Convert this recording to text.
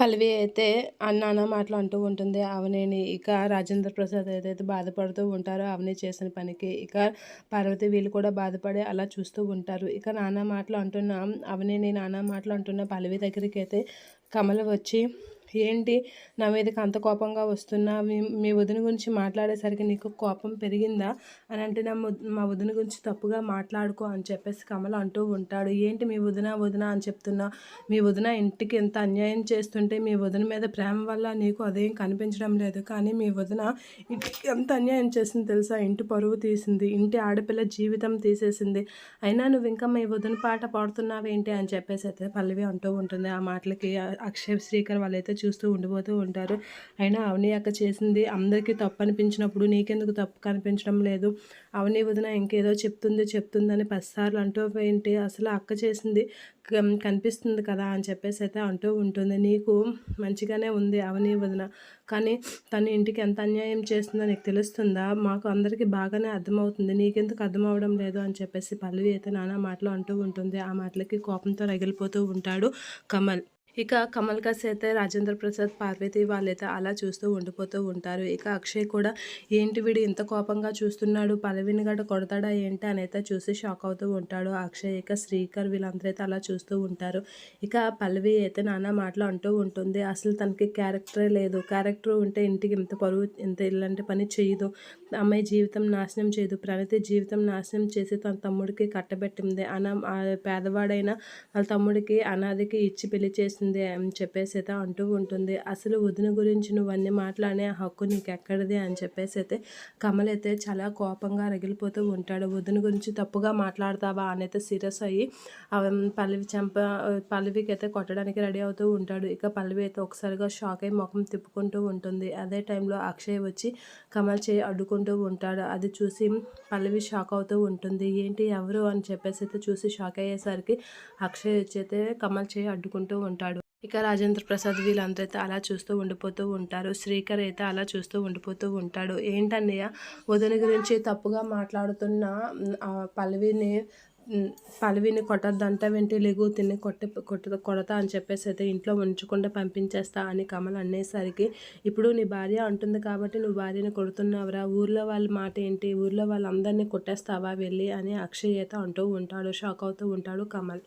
పల్లవి అయితే అన్నాన మాటలు అంటూ ఉంటుంది. అవనిని ఇక రాజేంద్ర ప్రసాద్ ఏదైతే బాధపడుతూ ఉంటారో అవని చేసిన పనికి ఇక పార్వతి వీళ్ళు కూడా బాధపడి అలా చూస్తూ ఉంటారు. ఇక నానా మాటలు అంటున్న అవనిని నానా మాటలు అంటున్న పల్లవి దగ్గరికి అయితే కమల వచ్చి ఏంటి నా మీదకి అంత కోపంగా వస్తున్నా? మీ మీ వదిన గురించి మాట్లాడేసరికి నీకు కోపం పెరిగిందా? అని అంటే నా మా వదిన గురించి తప్పుగా మాట్లాడుకో అని చెప్పేసి కమల అంటూ ఉంటాడు. ఏంటి మీ వదిన వదిన అని చెప్తున్నా? మీ వదిన ఇంటికి ఎంత అన్యాయం చేస్తుంటే మీ వదిన మీద ప్రేమ వల్ల నీకు అదేం కనిపించడం లేదు. కానీ మీ వదిన ఇంటికి ఎంత అన్యాయం చేసింది తెలుసా? ఇంటి పరువు తీసింది ఇంటి ఆడపిల్ల జీవితం తీసేసింది. అయినా నువ్వు ఇంకా మీ వదిన పాట పాడుతున్నావేంటి అని చెప్పేసి అయితే పల్లవి అంటూ ఉంటుంది. ఆ మాటలకి అక్షయ్ శ్రీకర్ వాళ్ళైతే చూస్తూ ఉండిపోతూ ఉంటారు. అయినా అవని అక్క చేసింది అందరికీ తప్పు అనిపించినప్పుడు నీకెందుకు తప్పు కనిపించడం లేదు? అవని వదిన ఇంకేదో చెప్తుంది చెప్తుందని పదిసార్లు అంటూ ఏంటి? అసలు అక్క చేసింది కనిపిస్తుంది కదా అని చెప్పేసి అయితే అంటూ ఉంటుంది. నీకు మంచిగానే ఉంది అవని వదిన. కానీ తను ఇంటికి ఎంత అన్యాయం చేస్తుందో నీకు తెలుస్తుందా? మాకు అందరికీ బాగానే అర్థమవుతుంది. నీకెందుకు అర్థం అవడం లేదు అని చెప్పేసి పల్లవి అయితే నానా మాటలు అంటూ ఉంటుంది. ఆ మాటలకి కోపంతో రగిలిపోతూ ఉంటాడు కమల్. ఇక కమల్కాస్ అయితే రాజేంద్ర ప్రసాద్ పార్వతి వాళ్ళైతే అలా చూస్తూ ఉండిపోతూ ఉంటారు. ఇక అక్షయ్ కూడా ఏంటి వీడు ఇంత కోపంగా చూస్తున్నాడు? పలవిని గడ కొడతాడా ఏంటి? అని అయితే చూసి షాక్ అవుతూ ఉంటాడు అక్షయ్. ఇక శ్రీకర్ వీళ్ళందరూ అయితే అలా చూస్తూ ఉంటారు. ఇక పల్లవి అయితే నానా మాటలు అంటూ ఉంటుంది. అసలు తనకి క్యారెక్టరే లేదు. క్యారెక్టర్ ఉంటే ఇంటికి ఇంత పరువు ఇంత ఇలాంటి పని చేయదు. అమ్మాయి జీవితం నాశనం చేయదు. ప్రణతి జీవితం నాశనం చేసి తన తమ్ముడికి కట్టబెట్టింది. అన పేదవాడైన వాళ్ళ తమ్ముడికి అనాదికి ఇచ్చి పెళ్ళి చేసింది అని చెప్పేసి అయితే అంటూ ఉంటుంది. అసలు వదిన గురించి నువ్వు అన్ని మాట్లాడే హక్కు నీకెక్కడిది అని చెప్పేసి అయితే కమల్ అయితే చాలా కోపంగా రగిలిపోతూ ఉంటాడు. వదిన గురించి తప్పుగా మాట్లాడతావా అని అయితే సీరియస్ అయ్యి పల్లవి చంప పల్లవికి అయితే కొట్టడానికి రెడీ అవుతూ ఉంటాడు. ఇక పల్లవి అయితే ఒకసారిగా షాక్ అయ్యి ముఖం తిప్పుకుంటూ ఉంటుంది. అదే టైంలో అక్షయ్ వచ్చి కమల్ చేయి అడ్డుకుంటూ ఉంటాడు. అది చూసి పల్లవి షాక్ అవుతూ ఉంటుంది. ఏంటి ఎవరు? అని చెప్పేసి అయితే చూసి షాక్ అయ్యేసరికి అక్షయ్ వచ్చి అయితే కమల్ చేయి అడ్డుకుంటూ ఉంటాడు. ఇక రాజేంద్ర ప్రసాద్ వీళ్ళంతా అయితే అలా చూస్తూ ఉండిపోతూ ఉంటారు. శ్రీకర్ అయితే అలా చూస్తూ ఉండిపోతూ ఉంటాడు. ఏంటన్నయ్య వదిన గురించి తప్పుగా మాట్లాడుతున్న పల్లవిని పల్లవిని కొట్టద్దంట వెంటి లెగు తిని కొట్టి కొట్ట కొడతా అని చెప్పేసి అయితే ఇంట్లో ఉంచకుండా పంపించేస్తా అని కమల్ అనేసరికి ఇప్పుడు నీ భార్య అంటుంది కాబట్టి నువ్వు భార్యని కొడుతున్నావురా ఊర్లో వాళ్ళ మాట ఏంటి? ఊర్లో వాళ్ళందరినీ కొట్టేస్తావా వెళ్ళి? అని అక్షయ్ అయితే అంటూ ఉంటాడు షాక్ అవుతూ ఉంటాడు కమల్.